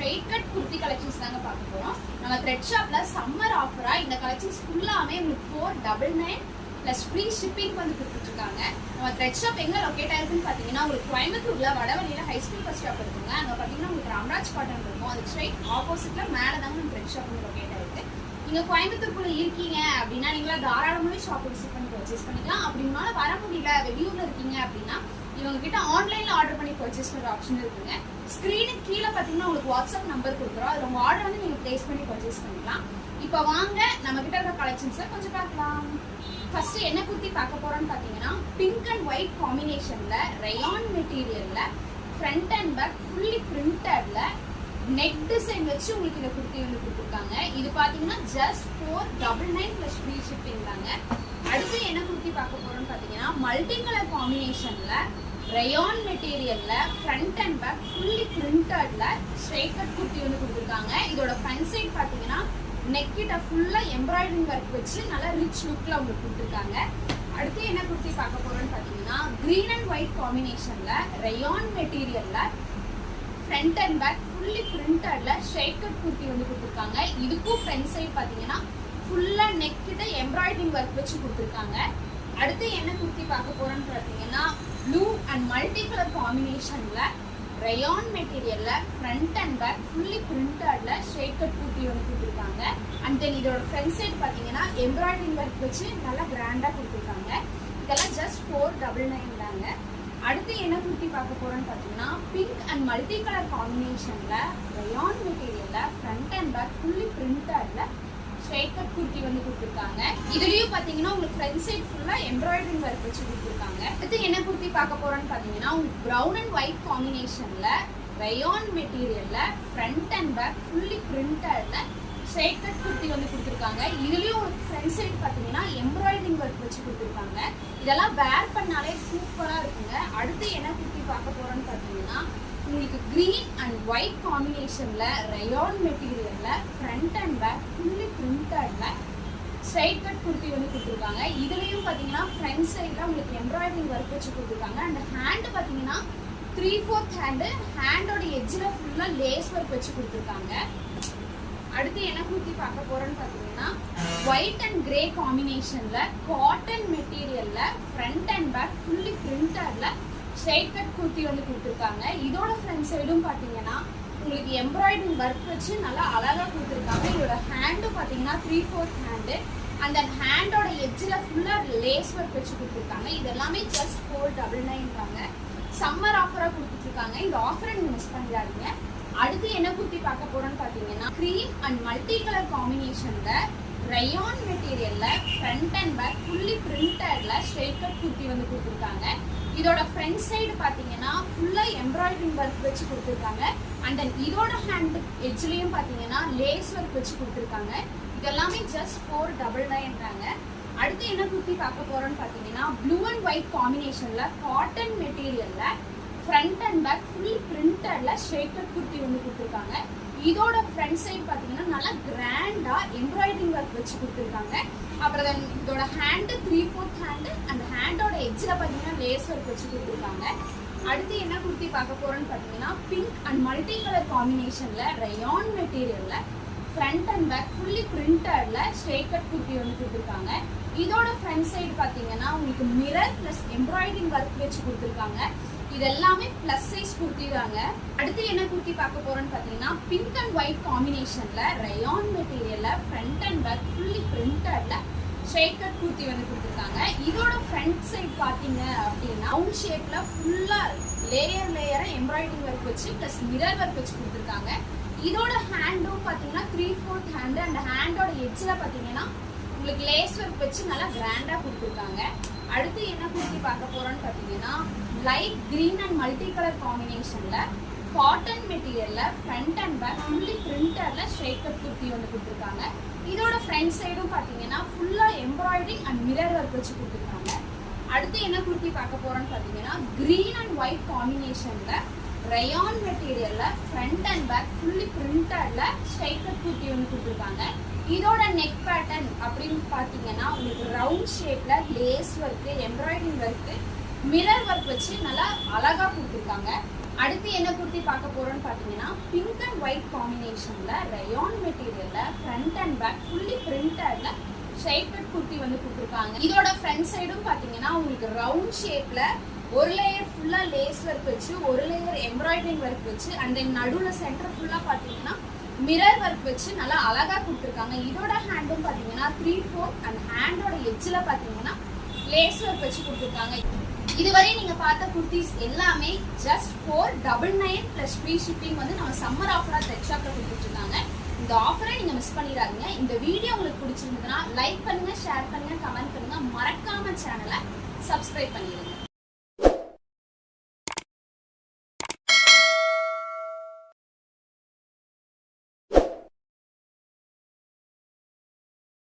Straight cut kurti collections தாங்க பார்க்க போகிறோம் நம்ம த்ரெட் ஷாப்பில் சம்மர் ஆஃபராக இந்த கலெக்ஷன்ஸ் ஃபுல்லாமே உங்களுக்கு four double nine plus free shipping வந்து கொடுத்துட்ருக்காங்க. நம்ம த்ரெட் ஷாப் எங்கே லொக்கேட் ஆயிருக்குன்னு பார்த்தீங்கன்னா உங்களுக்கு கோயம்புத்தூரில் வடவழியில் ஹை ஸ்கூல் பஸ் ஸ்டாப் இருக்குங்க. அங்கே பார்த்தீங்கன்னா உங்களுக்கு ராம்ராஜ் காட்டன் இருக்கும். அது ஸ்ட்ரெயிட் ஆப்போசிட்டில் மேலே தாங்க நம்ம த்ரெட் ஷாப் வந்து லொக்கேட் ஆயிருக்கு. கோயம்புத்தூர் கோயம்புத்தூருக்குள்ள இருக்கீங்க அப்படின்னா தாராளமாகவே ஷாப் விசிட் பண்ணி பர்ச்சேஸ் பண்ணிக்கலாம். அப்படின்னால வர முடியல வெளியூரில் இருக்கீங்க அப்படின்னா இவங்க கிட்ட ஆன்லைனில் ஆர்டர் பண்ணி பர்ச்சேஸ் பண்ணுற ஆப்ஷன் இருக்குங்க. ஸ்க்ரீனுக்கு கீழே பார்த்தீங்கன்னா உங்களுக்கு வாட்ஸ்அப் நம்பர் கொடுக்குறோம். அதுல உங்கள் ஆர்டர் வந்து நீங்கள் ப்ளேஸ் பண்ணி பர்ச்சேஸ் பண்ணிக்கலாம். இப்போ வாங்க நம்ம கிட்ட இருக்க கலெக்ஷன்ஸை கொஞ்சம் பார்க்கலாம். ஃபர்ஸ்ட் என்ன குர்த்தி பார்க்க போறோம்னு பார்த்தீங்கன்னா பிங்க் அண்ட் ஒயிட் காம்பினேஷன்ல ரயான் மெட்டீரியல்ல ஃப்ரண்ட் அண்ட் பேக் ஃபுல்லி பிரிண்டட்ல நெக் டிசைன் வச்சு உங்களுக்கு இந்த குர்த்தி வந்து கொடுத்துருக்காங்க. இது பார்த்தீங்கன்னா just four double nine plus free shipping தாங்க. அடுத்து என்ன குர்த்தி பார்க்க போறோம்னு பார்த்தீங்கன்னா மல்டி கலர் காம்பினேஷன்ல ரயான் மெட்டீரியல்ல ஃப்ரண்ட் அண்ட் பேக் ஃபுல்லி பிரிண்டட்ல ஸ்ட்ரைட் கட் குர்த்தி வந்து கொடுத்துருக்காங்க. இதோட ஃப்ரண்ட் சைட் பார்த்தீங்கன்னா நெக் கிட்ட ஃபுல்லா எம்ப்ராய்டரிங் ஒர்க் வச்சு நல்லா ரிச் லுக்ல உங்களுக்கு கொடுத்துருக்காங்க. அடுத்து என்ன குர்த்தி பார்க்க போறோம்னு பார்த்தீங்கன்னா க்ரீன் அண்ட் ஒயிட் காம்பினேஷன்ல ரயான் மெட்டீரியல்ல ஃப்ரண்ட் அண்ட் பேக் ஃபுல்லி பிரிண்டட்ல ஷேக் கட் குர்த்தி வந்து கொடுத்துருக்காங்க. இதுக்கும் ஃப்ரண்ட் சைட் பார்த்தீங்கன்னா ஃபுல்லாக நெக் கிட்ட எம்ப்ராய்டரிங் ஒர்க் வச்சு கொடுத்துருக்காங்க. அடுத்து என்ன குர்த்தி பார்க்க போறோம்னு பார்த்தீங்கன்னா ப்ளூ அண்ட் மல்டி கலர் காம்பினேஷன்ல ரயான் மெட்டீரியல்ல ஃப்ரண்ட் அண்ட் பேக் ஃபுல்லி பிரிண்டட்ல ஷேக்கட் குர்த்தி வந்து கொடுத்துருக்காங்க. அண்ட் தென் இதோட ஃப்ரண்ட் சைடு பார்த்தீங்கன்னா எம்ப்ராய்டரிங் ஒர்க் வச்சு நல்லா கிராண்டாக கொடுத்துருக்காங்க. இதெல்லாம் ஜஸ்ட் ஃபோர் டபுள் நைன் தாங்க. அடுத்து என்ன குர்த்தி பார்க்க போறோம்னு பார்த்தீங்கன்னா பிங்க் அண்ட் மல்டி கலர் காம்பினேஷன்ல ரயான் மெட்டீரியல்ல ஃப்ரண்ட் அண்ட் பேக் ஃபுல்லி பிரிண்டட்ல ஸ்ட்ரைட் கட் குர்த்தி வந்து கொடுத்துருக்காங்க. இதுலயும் பாத்தீங்கன்னா உங்களுக்கு ஃப்ரண்ட் சைட் ஃபுல்லா எம்ப்ராய்டரிங் ஒர்க் வச்சு கொடுத்துருக்காங்க. அடுத்து என்ன குர்த்தி பார்க்க போறோம்னு பாத்தீங்கன்னா உங்களுக்கு ப்ரௌன் அண்ட் ஒயிட் காம்பினேஷன்ல ரயான் மெட்டீரியல்ல ஃப்ரண்ட் அண்ட் பேக் ஃபுல்லி பிரிண்டட்ல ஸ்ட்ரைட் கட் குர்த்தி வந்து கொடுத்துருக்காங்க. இதுலேயும் ஒரு ஃப்ரண்ட் சைடு பார்த்தீங்கன்னா எம்ப்ராய்டிங் ஒர்க் வச்சு கொடுத்துருக்காங்க. இதெல்லாம் வேர் பண்ணாலே சூப்பராக இருக்குங்க. அடுத்து என்ன குர்த்தி பார்க்க போகிறோன்னு பார்த்தீங்கன்னா உங்களுக்கு க்ரீன் அண்ட் ஒயிட் காம்பினேஷனில் ரயான் மெட்டீரியலில் ஃப்ரண்ட் அண்ட் பேக் ஃபுல்லி பிரிண்டட்ல ஸ்ட்ரைட் கட் குர்த்தி வந்து கொடுத்துருக்காங்க. இதுலேயும் பார்த்தீங்கன்னா ஃப்ரண்ட் சைடில் உங்களுக்கு எம்ப்ராய்டரிங் ஒர்க் வச்சு கொடுத்துருக்காங்க. அண்ட் ஹேண்ட் பார்த்தீங்கன்னா த்ரீ ஃபோர்த் ஹேண்டு ஹேண்டோட எஜ்ஜில் ஃபுல்லாக லேஸ் ஒர்க் வச்சு கொடுத்துருக்காங்க. அடுத்து என்ன குர்த்தி பார்க்க போறோம்னு பார்த்தீங்கன்னா ஒயிட் அண்ட் கிரே காம்பினேஷன்ல காட்டன் மெட்டீரியல்ல ஃப்ரண்ட் அண்ட் பேக் ஃபுல்லி பிரிண்டட்ல ஸ்ட்ரைட் கட் குர்த்தி வந்து கொடுத்துருக்காங்க. இதோட ஃப்ரண்ட் சைடும் பார்த்தீங்கன்னா உங்களுக்கு எம்ப்ராய்டிங் ஒர்க் வச்சு நல்லா அழகா கொடுத்துருக்காங்க. இதோட ஹேண்டும் பார்த்தீங்கன்னா த்ரீ ஃபோர்த் ஹேண்டு அந்த ஹேண்டோட எஜ்ஜில் ஃபுல்லாக லேஸ் ஒர்க் வச்சு கொடுத்துருக்காங்க. இது எல்லாமே ஜஸ்ட் ஃபோர் டபுள் நைன்றாங்க சம்மர் ஆஃபராக கொடுத்துட்ருக்காங்க இந்த ஆஃபரை நீங்கள் மிஸ் பண்ணிடாதீங்க அடுத்து என்ன குர்த்தி பார்க்க போறோம்னு பார்த்தீங்கன்னா க்ரீம் அண்ட் மல்டி கலர் காம்பினேஷன்ல ரயான் மெட்டீரியல்ல ஃப்ரண்ட் அண்ட் பேக் ஃபுல்லி பிரிண்டட்ல ஸ்ட்ரெயிட் கட் குர்த்தி வந்து கொடுத்துருக்காங்க. இதோட ஃப்ரண்ட் சைடு பார்த்தீங்கன்னா ஃபுல்லாக எம்ப்ராய்டரிங் ஒர்க் வச்சு கொடுத்துருக்காங்க. அண்ட் தென் இதோட ஹேண்ட் எஜ்லேயும் பார்த்தீங்கன்னா லேஸ் ஒர்க் வச்சு கொடுத்துருக்காங்க. இதெல்லாமே ஜஸ்ட் ஃபோர் டபுள் நைன்றாங்க அடுத்து என்ன குர்த்தி பார்க்க போகிறோன்னு பார்த்தீங்கன்னா ப்ளூ அண்ட் ஒயிட் காம்பினேஷனில் காட்டன் மெட்டீரியலில் ஃப்ரண்ட் அண்ட் பேக் ஃபுல் பிரிண்டட்ல ஷேக்கட் குர்த்தி வந்து கொடுத்துருக்காங்க. இதோட ஃப்ரண்ட் சைடு பார்த்தீங்கன்னா நல்லா கிராண்டா எம்ப்ராய்டரிங் ஒர்க் வச்சு கொடுத்துருக்காங்க. அப்புறம் தென் இதோட ஹேண்டு த்ரீ ஃபோர்த் ஹேண்டு அந்த ஹேண்டோட எட்ஜில் பார்த்தீங்கன்னா லேஸ் ஒர்க் வச்சு கொடுத்துருக்காங்க. அடுத்து என்ன குர்த்தி பார்க்க போகிறோன்னு பார்த்தீங்கன்னா பிங்க் அண்ட் மல்டி கலர் காம்பினேஷனில் ரயான் மெட்டீரியலில் ஃப்ரண்ட் அண்ட் பேக் ஃபுல்லி பிரிண்டட்ல ஸ்ட்ரைட் கட் குர்த்தி வந்து கொடுத்துருக்காங்க. இதோட ஃப்ரண்ட் சைடு பார்த்தீங்கன்னா உங்களுக்கு மிரர் ப்ளஸ் எம்ப்ராய்டரிங் ஒர்க் வச்சு கொடுத்துருக்காங்க. இது எல்லாமே ப்ளஸ் சைஸ் குர்த்தி தாங்க. அடுத்து என்ன குர்த்தி பார்க்க போறோம்னு பார்த்தீங்கன்னா பிங்க் அண்ட் ஒயிட் காம்பினேஷன்ல ரயான் மெட்டீரியல்ல ஃப்ரண்ட் அண்ட் பேக் ஃபுல்லி பிரிண்டட்ல ஸ்ட்ரைட் கட் குர்த்தி வந்து கொடுத்துருக்காங்க. இதோட ஃப்ரண்ட் சைட் பார்த்தீங்க அப்படின்னா ரவுண்ட் ஷேப்ல ஃபுல்லா லேயர் லேயரா எம்ப்ராய்டிங் ஒர்க் வச்சு ப்ளஸ் மிரர் ஒர்க் வச்சு கொடுத்துருக்காங்க. இதோட ஹேண்டும் பார்த்தீங்கன்னா த்ரீ ஃபோர்த் ஹேண்டு அந்த ஹேண்டோட எட்ஜில் பார்த்தீங்கன்னா உங்களுக்கு லேஸ் ஒர்க் வச்சு நல்லா கிராண்டா கொடுத்துருக்காங்க. அடுத்து என்ன குர்த்தி பார்க்க போறோம்னு பார்த்தீங்கன்னா light green and multi colour காம்பினேஷன்ல காட்டன் மெட்டீரியல்ல ஃப்ரண்ட் அண்ட் பேக் ஃபுல்லி பிரிண்டர்ல ஷேக்கப் குர்த்தி வந்து கொடுத்துருக்காங்க. இதோட ஃப்ரண்ட் சைடும் பார்த்தீங்கன்னா ஃபுல்லா எம்ப்ராய்டரிங் அண்ட் மிரர் ஒர்க் வச்சு கொடுத்துருக்காங்க. அடுத்து என்ன குர்த்தி பார்க்க போறோம்னு பார்த்தீங்கன்னா கிரீன் அண்ட் ஒயிட் காம்பினேஷன்ல ரயான் மெட்டீரியல்ல ஃப்ரண்ட் அண்ட் பேக் ஃபுல்லி பிரிண்டட்ல ஷேக்கப் குர்த்தி வந்து கொடுத்துருக்காங்க. இதோட நெக் பேட்டர்ன் அப்படின்னு பார்த்தீங்கன்னா உங்களுக்கு ரவுண்ட் ஷேப்பில் lace work embroidering work mirror work வச்சு நல்லா அழகாக கொடுத்துருக்காங்க. அடுத்து என்ன குர்த்தி பார்க்க போகிறோன்னு பார்த்தீங்கன்னா பிங்க் அண்ட் ஒயிட் காம்பினேஷனில் ரயான் மெட்டீரியலில் ஃப்ரண்ட் அண்ட் பேக் ஃபுல்லி பிரிண்டரில் ஷேப்பட் குர்த்தி வந்து கொடுத்துருக்காங்க. இதோட ஃப்ரண்ட் சைடும் பார்த்தீங்கன்னா உங்களுக்கு ரவுண்ட் ஷேப்பில் ஒரு லேயர் ஃபுல்லாக லேஸ் ஒர்க் வச்சு ஒரு லேயர் எம்ப்ராய்டரிங் ஒர்க் வச்சு அண்ட் தென் நடுவில் சென்டர் ஃபுல்லாக பார்த்தீங்கன்னா மிரர் ஒர்க் வச்சு நல்லா அழகா கொடுத்துருக்காங்க. இதோட ஹேண்டும் பார்த்தீங்கன்னா த்ரீ ஃபோர் அண்ட் ஹேண்டோட எட்ஜில் பார்த்தீங்கன்னா லேஸ் ஒர்க் வச்சு கொடுத்துருக்காங்க. இதுவரை நீங்க பார்த்த குர்த்திஸ் எல்லாமே just four double nine plus free shipping வந்து நம்ம சம்மர் ஆஃபரா த்ரெட் ஷாப்ல கொடுத்துருக்காங்க. இந்த ஆஃபரை நீங்க மிஸ் பண்ணிடாதீங்க. இந்த வீடியோ உங்களுக்கு பிடிச்சிருந்ததுன்னா லைக் பண்ணுங்க ஷேர் பண்ணுங்க கமெண்ட் பண்ணுங்க. மறக்காம சேனலை சப்ஸ்கிரைப் பண்ணிடுங்க.